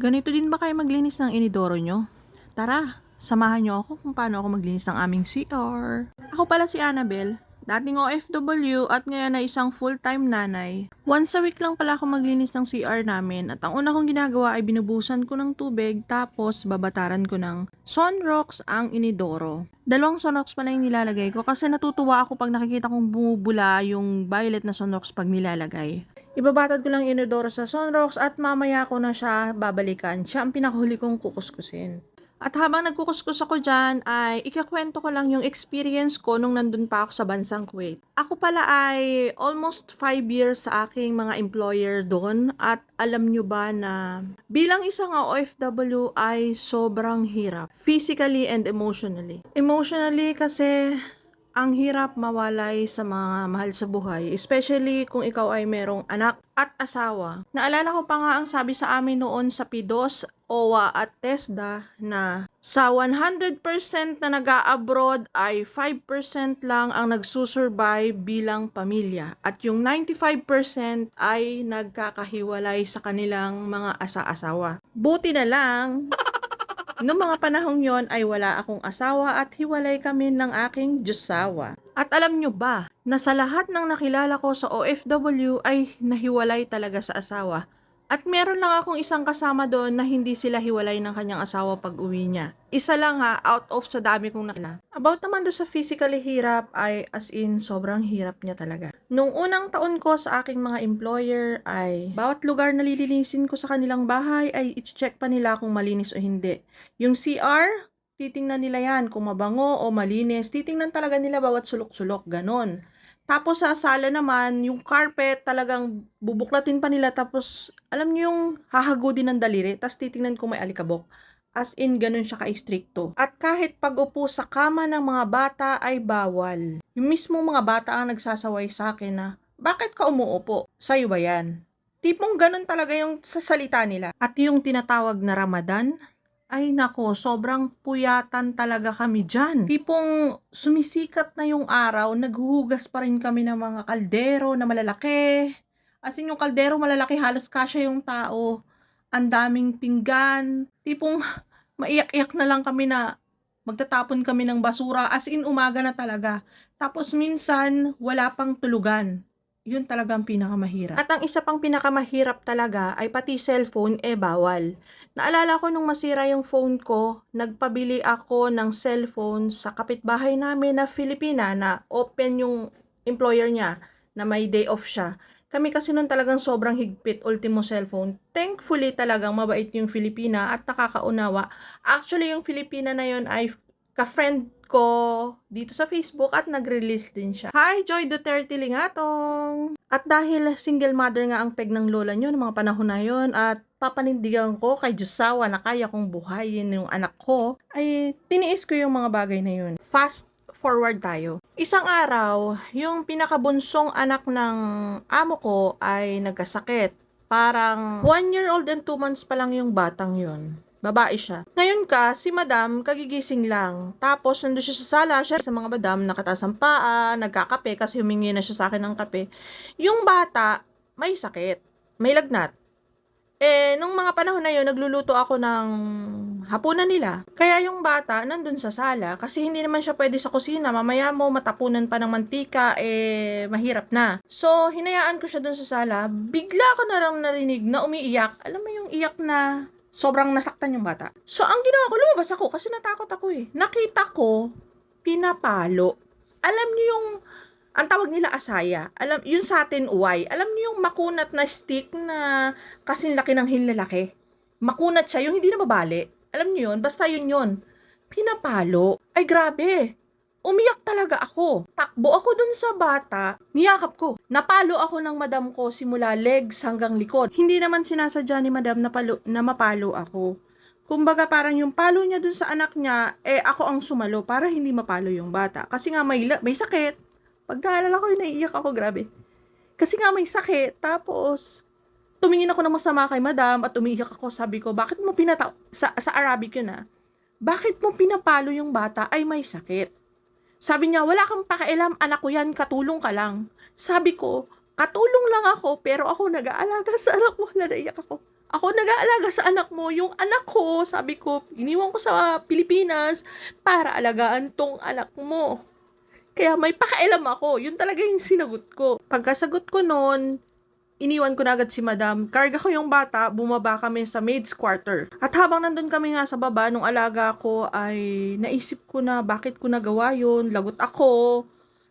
Ganito din ba kayo maglinis ng inidoro nyo? Tara, samahan nyo ako kung paano ako maglinis ng aming CR. Ako pala si Annabel, dating OFW at ngayon ay isang full-time nanay. Once a week lang pala ako maglinis ng CR namin at ang una kong ginagawa ay binubusan ko ng tubig tapos babataran ko ng Sunrox ang inidoro. Dalawang Sunrox pala yung nilalagay ko kasi natutuwa ako pag nakikita kong bumubula yung violet na Sunrox pag nilalagay. Ibabatad ko lang inodoro sa Sunrox at mamaya ko na siya babalikan. Siya ang pinakahuli kong kukuskusin. At habang nagkukuskus ako dyan, ay ikakwento ko lang yung experience ko nung nandun pa ako sa bansang Kuwait. Ako pala ay almost 5 years sa aking mga employer doon at alam nyo ba na bilang isang OFW ay sobrang hirap. Physically and emotionally. Emotionally kasi ang hirap mawalay sa mga mahal sa buhay, especially kung ikaw ay merong anak at asawa. Naalala ko pa nga ang sabi sa amin noon sa PIDOS, OWA at TESDA na sa 100% na nag-abroad ay 5% lang ang nagsusurvive bilang pamilya at yung 95% ay nagkakahiwalay sa kanilang mga asa-asawa. Buti na lang Noong mga panahong yon ay wala akong asawa at hiwalay kami ng aking Diyosawa. At alam nyo ba na sa lahat ng nakilala ko sa OFW ay nahiwalay talaga sa asawa. At meron lang akong isang kasama doon na hindi sila hiwalay ng kanyang asawa pag uwi niya. Isa lang ha, out of sa dami kong nakilala. About naman doon sa physically hirap ay as in sobrang hirap niya talaga. Nung unang taon ko sa aking mga employer ay bawat lugar na lilinisin ko sa kanilang bahay ay i-check pa nila kung malinis o hindi. Yung CR, titingnan nila yan kung mabango o malinis. Titingnan talaga nila bawat sulok-sulok, ganon. Tapos sa sala naman, yung carpet talagang bubuklatin pa nila tapos alam niyo yung hahagudin ng daliri tapos titingnan kung may alikabok. As in, ganun siya ka-stricto. At kahit pag-upo sa kama ng mga bata ay bawal. Yung mismo mga bata ang nagsasaway sa akin na, bakit ka umuupo? Sa'yo ba yan? Tipong ganun talaga yung sa salita nila. At yung tinatawag na Ramadan, ay nako, sobrang puyatan talaga kami dyan. Tipong sumisikat na yung araw, naghuhugas pa rin kami ng mga kaldero na malalaki. As in, yung kaldero malalaki, halos kasya yung tao. Ang daming pinggan. Tipong maiyak-iyak na lang kami na magtatapon kami ng basura. As in, umaga na talaga. Tapos minsan, wala pang tulugan yun talaga ang pinakamahirap. At ang isa pang pinakamahirap talaga ay pati cellphone eh bawal. Naalala ko nung masira yung phone ko, nagpabili ako ng cellphone sa kapitbahay namin na Filipina na open yung employer niya na may day off siya. Kami kasi nun talagang sobrang higpit, ultimo cellphone. Thankfully talagang mabait yung Filipina at nakakaunawa. Actually, yung Filipina na yun ay ka-friend ko dito sa Facebook at nag-release din siya. Hi, Joy Duterte Lingatong! At dahil single mother nga ang peg ng lola nyo ng mga panahon na yon at papanindigan ko kay Diyosawa na kaya kong buhayin yung anak ko, ay tiniis ko yung mga bagay na yun. Fast forward tayo. Isang araw, yung pinakabunsong anak ng amo ko ay nagkasakit. Parang one year old and two months pa lang yung batang yun. Babae siya. Ngayon ka, si madam, kagigising lang. Tapos, nandun siya sa sala, siya sa mga madam, nakataas ang paa, nagkakape, kasi humingi na siya sa akin ng kape. Yung bata, may sakit. May lagnat. Eh, nung mga panahon na yun, nagluluto ako ng hapunan nila. Kaya yung bata, nandun sa sala, kasi hindi naman siya pwede sa kusina. Mamaya mo, matapunan pa ng mantika, eh, mahirap na. So, hinayaan ko siya dun sa sala. Bigla ko na lang narinig na umiiyak. Alam mo yung iyak na sobrang nasaktan yung bata. So, ang ginawa ko, lumabas ako kasi natakot ako eh. Nakita ko, pinapalo. Alam niyo yung, ang tawag nila asaya. Alam, yun sa uway. Alam niyo yung makunat na stick na kasing laki ng hinlalaki. Makunat siya, yung hindi na mabali. Alam niyo yun, basta yun yun. Pinapalo. Ay, grabe umiyak talaga ako. Takbo ako dun sa bata, niyakap ko. Napalo ako ng madam ko simula legs hanggang likod. Hindi naman sinasadya ni madam na, palo, na mapalo ako. Kumbaga parang yung palo niya dun sa anak niya, eh ako ang sumalo para hindi mapalo yung bata. Kasi nga may, may sakit. Pag naalala ko, naiiyak ako, grabe. Kasi nga may sakit. Tapos, tumingin ako ng masama kay madam at umiiyak ako. Sabi ko, bakit mo pinata... Sa, sa Arabic yun ah. Bakit mo pinapalo yung bata ay may sakit? Sabi niya, wala kang pakialam, anak ko yan, katulong ka lang. Sabi ko, katulong lang ako, pero ako nag-aalaga sa anak mo, naiyak ako. Ako nag-aalaga sa anak mo. Yung anak ko, sabi ko, iniwan ko sa Pilipinas para alagaan tong anak mo. Kaya may pakailam ako. Yun talaga yung sinagot ko. Pagkasagot ko noon, iniwan ko na agad si madam. Karga ko yung bata, bumaba kami sa maid's quarter. At habang nandun kami nga sa baba, nung alaga ko ay naisip ko na bakit ko nagawa yun, lagot ako.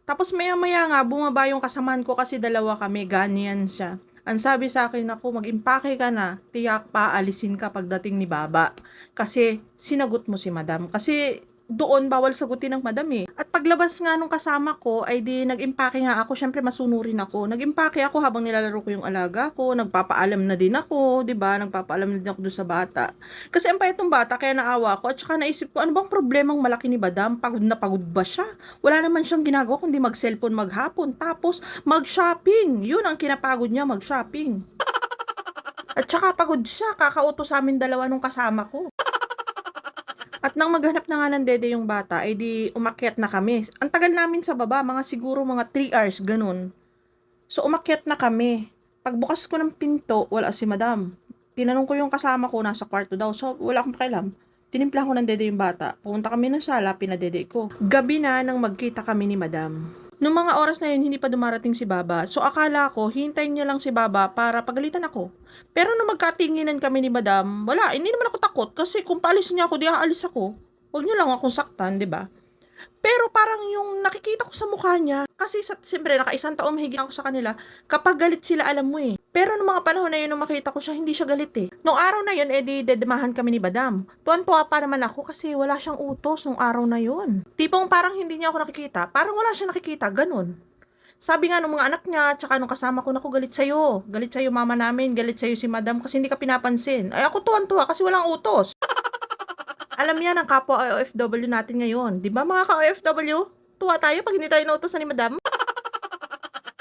Tapos maya-maya nga, bumaba yung kasamahan ko kasi dalawa kami, ganyan siya. Ang sabi sa akin ako, mag-impake ka na, tiyak pa, alisin ka pagdating ni Baba. Kasi sinagot mo si Madam. Kasi doon bawal sagutin ng madam eh. At paglabas nga nung kasama ko, ay di nag-impake nga ako. Syempre masunurin ako. Nag-impake ako habang nilalaro ko yung alaga ko. Nagpapaalam na din ako, 'di ba? Nagpapaalam na din ako doon sa bata. Kasi ang payat ng bata, kaya naawa ako. At saka naisip ko, ano bang problemang malaki ni madam? Pagod na pagod ba siya? Wala naman siyang ginagawa kundi mag-cellphone maghapon. Tapos mag-shopping. Yun ang kinapagod niya, mag-shopping. At saka pagod siya, kakauto sa amin dalawa nung kasama ko. At nang maghanap na nga ng dede yung bata, ay di umakyat na kami. Ang tagal namin sa baba, mga siguro mga 3 hours, ganun. So umakyat na kami. Pagbukas ko ng pinto, wala si madam. Tinanong ko yung kasama ko, nasa kwarto daw. So wala akong pakialam. Tinimpla ko ng dede yung bata. Pumunta kami ng sala, pinadede ko. Gabi na nang magkita kami ni madam. Nung mga oras na yun, hindi pa dumarating si Baba. So akala ko, hintayin niya lang si Baba para pagalitan ako. Pero nung magkatinginan kami ni Madam, wala, hindi naman ako takot kasi kung paalisin niya ako, di aalis ako. Huwag niya lang akong saktan, di ba? Pero parang yung nakikita ko sa mukha niya, kasi sa, siyempre nakaisang taon mahigit ako sa kanila, kapag galit sila alam mo eh. Pero nung mga panahon na yun, nung makita ko siya, hindi siya galit eh. Nung araw na yun, edi dedemahan kami ni Badam. Tuwan-tuwa pa naman ako kasi wala siyang utos nung araw na yun. Tipong parang hindi niya ako nakikita, parang wala siya nakikita, ganun. Sabi nga nung mga anak niya, tsaka nung kasama ko, naku, galit sa'yo. Galit sa'yo mama namin, galit sa'yo si madam kasi hindi ka pinapansin. Ay ako tuwan-tuwa kasi walang utos. Alam yan ang kapwa OFW natin ngayon. Di ba mga ka-OFW? Tuwa tayo pag hindi tayo nautosan ni madam.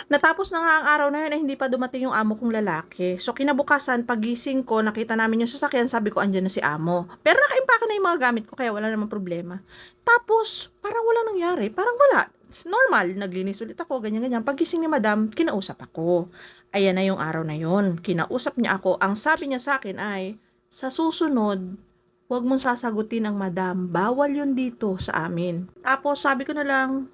Natapos na nga ang araw na yun ay hindi pa dumating yung amo kong lalaki. So kinabukasan, pagising ko, nakita namin yung sasakyan, sabi ko, andyan na si amo. Pero nakaimpake na yung mga gamit ko, kaya wala namang problema. Tapos, parang wala nangyari. Parang wala. It's normal, naglinis ulit ako, ganyan-ganyan. Pagising ni madam, kinausap ako. Ayan na yung araw na yun. Kinausap niya ako. Ang sabi niya sa akin ay, sa susunod, huwag mong sasagutin ang madam. Bawal yun dito sa amin. Tapos sabi ko na lang,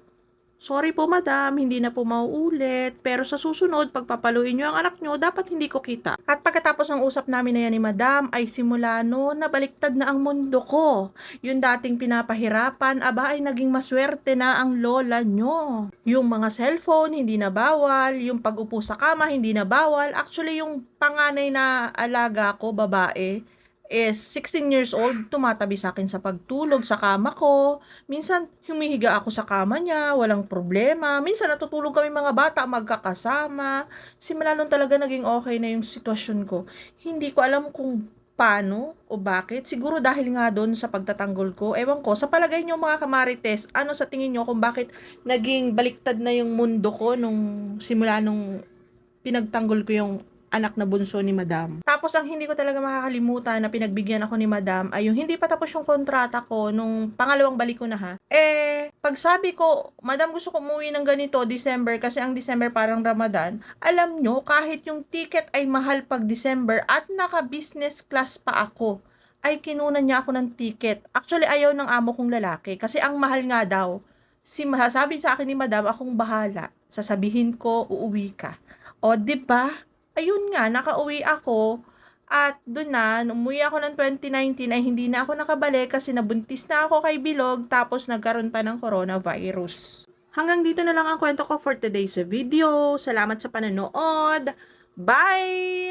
sorry po madam, hindi na po mauulit. Pero sa susunod, pagpapaluin nyo ang anak nyo, dapat hindi ko kita. At pagkatapos ng usap namin na yan ni madam, ay simula no, nabaliktad na ang mundo ko. Yung dating pinapahirapan, aba ay naging maswerte na ang lola nyo. Yung mga cellphone, hindi na bawal. Yung pag-upo sa kama, hindi na bawal. Actually, yung panganay na alaga ko, babae, is 16 years old, tumatabi sa akin sa pagtulog sa kama ko. Minsan, humihiga ako sa kama niya, walang problema. Minsan, natutulog kami mga bata, magkakasama. Simula nun talaga naging okay na yung sitwasyon ko. Hindi ko alam kung paano o bakit. Siguro dahil nga doon sa pagtatanggol ko. Ewan ko, sa palagay niyo mga kamarites, ano sa tingin niyo kung bakit naging baliktad na yung mundo ko nung simula nung pinagtanggol ko yung anak na bunso ni Madam. Tapos ang hindi ko talaga makakalimutan na pinagbigyan ako ni Madam ay yung hindi pa tapos yung kontrata ko nung pangalawang balik ko na ha. Eh, pag sabi ko, Madam gusto ko umuwi ng ganito December kasi ang December parang Ramadan, alam nyo, kahit yung ticket ay mahal pag December at naka-business class pa ako, ay kinunan niya ako ng ticket. Actually, ayaw ng amo kong lalaki kasi ang mahal nga daw. Si sabi sa akin ni Madam, akong bahala. Sasabihin ko, uuwi ka. O, 'di ba? ayun nga, nakauwi ako at doon na, umuwi ako ng 2019 ay hindi na ako nakabalik kasi nabuntis na ako kay Bilog tapos nagkaroon pa ng coronavirus. Hanggang dito na lang ang kwento ko for today's video. Salamat sa panonood. Bye!